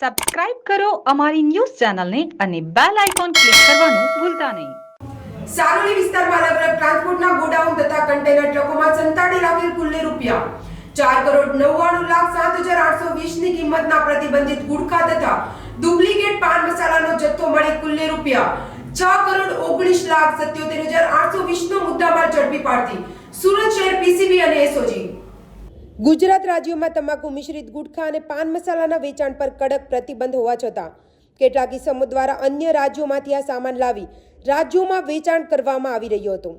Subscribe કરો અમારી news ચેનલને અને બેલ આઇકોન ક્લિક કરવાનું ભૂલતા નહીં. સારોલી વિસ્તારમાં અલગ અલગ ટ્રાન્સપોર્ટના ગોડાઉન તથા કન્ટેનર ટ્રકોમાં સંતાડી રાખેલ કુલ્લે રૂપિયા. ચાર કરોડ નવ્વાણું લાખ સાત હજાર આઠસો વીસની કિંમતના પ્રતિબંધિત ગુટખા તથા ડુપ્લિકેટ પાન મસાલાનો જથ્થો મળી કુલ્લે રૂપિયા. છ કરોડ ઓગણીસ લાખ સત્યોતેર હજાર આઠસો વીસનો મુદ્દામાલ ઝડપી પાડતી. સુરત શહેર પીસીબી અને એસઓજી ગુજરાત રાજ્યોમાં તમાકુ મિશ્રિત ગુટખા અને પાન મસાલાના વેચાણ પર કડક પ્રતિબંધ હોવા છતાં, કેટલાક ઇસમો દ્વારા અન્ય રાજ્યોમાંથી આ સામાન લાવી રાજ્યોમાં વેચાણ કરવામાં આવી રહ્યો હતો.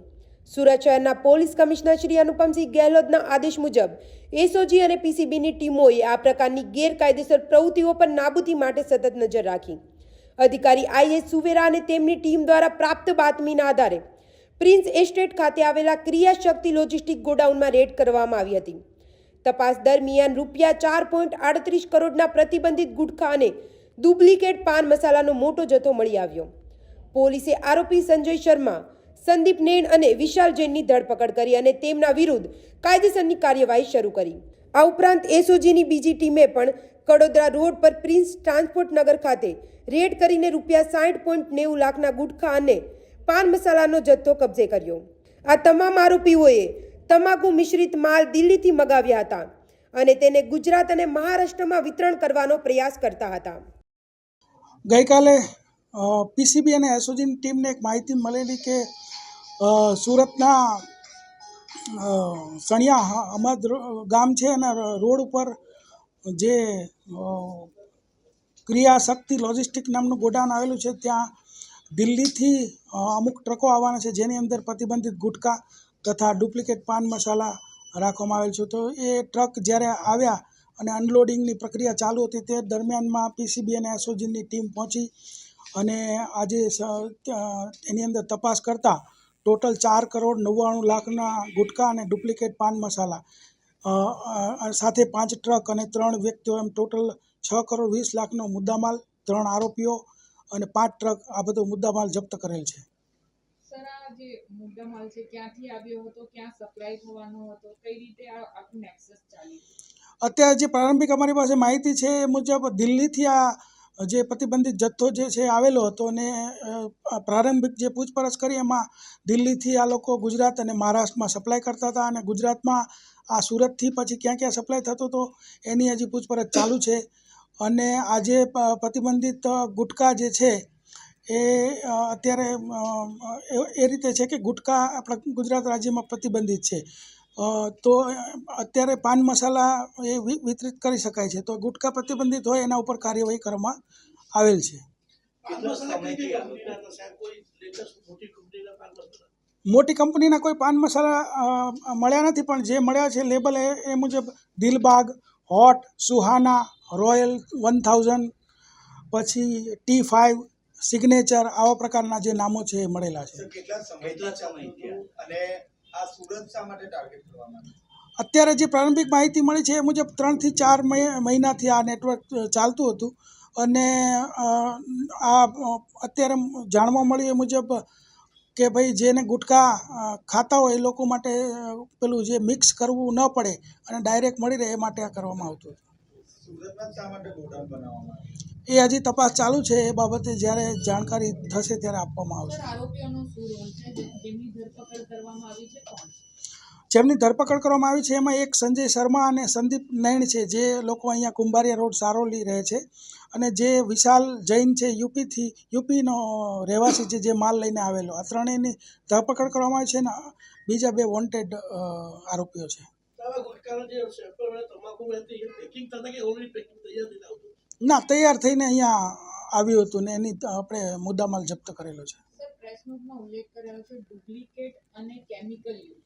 સુરત શહેરના પોલીસ કમિશનર શ્રી અનુપમસિંહ ગેહલોતના આદેશ મુજબ, એસઓજી અને પીસીબીની ટીમોએ આ પ્રકારની ગેરકાયદેસર પ્રવૃત્તિઓ પર નાબૂદી માટે સતત નજર રાખી. અધિકારી આઈએસ સુવેરા અને તેમની ટીમ દ્વારા પ્રાપ્ત બાતમીના આધારે પ્રિન્સ એસ્ટેટ ખાતે આવેલા ક્રિયાશક્તિ લોજિસ્ટિક ગોડાઉનમાં રેડ કરવામાં આવી હતી. તપાસ દરમિયાન રૂપિયા ચાર પોઈન્ટ આડત્રીસ કરોડના પ્રતિબંધિત ગુટખા અને ડુપ્લિકેટ પાન મસાલાનો મોટો જથ્થો મળી આવ્યો. પોલીસે આરોપી સંજય શર્મા, સંદીપ નેણ અને વિશાલ જૈનની ધરપકડ કરી અને તેમના વિરુદ્ધ કાયદેસરની કાર્યવાહી શરૂ કરી. આ ઉપરાંત એસઓજીની બીજી ટીમે પણ કડોદરા રોડ પર પ્રિન્સ ટ્રાન્સપોર્ટ નગર ખાતે રેડ કરીને રૂપિયા સાઠ પોઈન્ટ નેવું લાખના ગુટખા અને પાન મસાલાનો જથ્થો કબજે કર્યો. આ તમામ આરોપીઓએ તમાકુ મિશ્રિત માલ દિલ્હીથી મગાવ્યા હતા અને તેને ગુજરાત અને મહારાષ્ટ્રમાં વિતરણ કરવાનો પ્રયાસ કરતા હતા. ગઈકાલે પીસીબી અને એસઓજીની ટીમને એક માહિતી મળેલી કે સુરતના સણિયા અમદ ગામ છે અને રોડ ઉપર જે ક્રિયાશક્તિ ક્રિયા શક્તિ લોજિસ્ટિક નામનું ગોડાઉન આવેલું છે, ત્યાં દિલ્હીથી અમુક ટ્રકો આવવાના છે, જેની અંદર પ્રતિબંધિત ગુટકા તથા ડુપ્લિકેટ પાન મસાલા રાખવામાં આવેલ છે. તો એ ટ્રક જ્યારે આવ્યા અને અનલોડિંગની પ્રક્રિયા ચાલુ હતી, તે દરમિયાનમાં પીસીબી અને એસઓજીની ટીમ પહોંચી અને આજે એની અંદર તપાસ કરતાં ટોટલ ચાર કરોડ નવ્વાણું લાખના ગુટકા અને ડુપ્લિકેટ પાન મસાલા સાથે પાંચ ટ્રક અને ત્રણ વ્યક્તિઓ એમ ટોટલ છ કરોડ વીસ લાખનો મુદ્દામાલ, ત્રણ આરોપીઓ અને પાંચ ટ્રક આ બધો મુદ્દામાલ જપ્ત કરેલ છે. સર જે મુદ્દા માલ છે, ક્યાંથી આવ્યો હતો, ક્યાં સપ્લાય થવાનો હતો, કઈ રીતે આ આખું નેક્સસ ચાલ્યું અત્યારે જે પ્રારંભિક અમારી પાસે માહિતી છે એ મુજબ દિલ્હીથી આ જે પ્રતિબંધિત જથ્થો જે છે આવેલો હતો અને પ્રારંભિક જે પૂછપરછ કરી એમાં દિલ્હીથી આ લોકો ગુજરાત અને મહારાષ્ટ્રમાં સપ્લાય કરતા હતા અને ગુજરાતમાં આ સુરતથી પછી ક્યાં ક્યાં સપ્લાય થતો હતો એની હજી પૂછપરછ ચાલુ છે. અને આજે પ્રતિબંધિત ગુટકા જે છે એ અત્યારે એ- રીતે છે કે ગુટકા આપણા ગુજરાત રાજ્યમાં પ્રતિબંધિત છે. તો અત્યારે પાન મસાલા એ વિતરિત કરી શકાય છે. તો ગુટકા પ્રતિબંધિત હોય એના ઉપર કાર્યવાહી કરવામાં આવેલ છે. મોટી કંપનીના કોઈ પાન મસાલા મળ્યા નથી, પણ જે મળ્યા છે લેબલ એ એ મુજબ Dilbagh, hot, Suhana, royal one thousand, પછી ટી ફાઇવ સિગ્નેચર આવા પ્રકારના જે નામો છે એ મળેલા છે. અત્યારે જે પ્રારંભિક માહિતી મળી છે એ મુજબ ત્રણથી ચાર મહિનાથી આ નેટવર્ક ચાલતું હતું. અને આ અત્યારે જાણવા મળ્યું એ મુજબ કે ભાઈ જેને ગુટખા ખાતા હોય એ લોકો માટે પેલું જે મિક્સ કરવું ન પડે અને ડાયરેક્ટ મળી રહે એ માટે આ કરવામાં આવતું હતું. એ હજી તપાસ ચાલુ છે એ બાબતે જ્યારે જાણકારી થશે ત્યારે આપવામાં આવશે. જેમની ધરપકડ કરવામાં આવી છે કોણ? જેમની ધરપકડ કરવામાં આવી છે એમાં એક સંજય શર્મા અને સંદીપ નૈણ છે જે લોકો અહીંયા કુંભારિયા રોડ સારોલી રહે છે અને જે વિશાલ જૈન છે યુપીથી યુપીનો રહેવાસી છે જે માલ લઈને આવેલો. આ ત્રણેયની ધરપકડ કરવામાં આવી છે અને બીજા બે વોન્ટેડ આરોપીઓ છે. તમાકુ પેકિંગ પેકિંગ તૈયાર ના તૈયાર થઈને અહીંયા આવ્યું હતું ને એની આપણે મુદ્દામાલ જપ્ત કરેલો છે. સર પ્રેસ નોટમાં ઉલ્લેખ કરેલો છે ડુપ્લિકેટ અને કેમિકલ યુઝ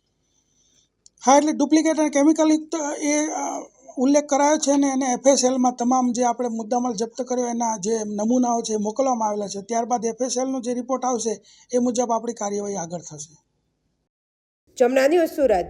હા એટલે ડુપ્લિકેટ અને કેમિકલ યુક્ત એ ઉલ્લેખ કરાયો છે ને એને એફએસએલમાં તમામ જે આપણે મુદ્દામાલ જપ્ત કર્યો એના જે નમૂનાઓ છે એ મોકલવામાં આવેલા છે. ત્યારબાદ એફએસએલનો જે રિપોર્ટ આવશે એ મુજબ આપણી કાર્યવાહી આગળ થશે. જમના ન્યૂઝ સુરત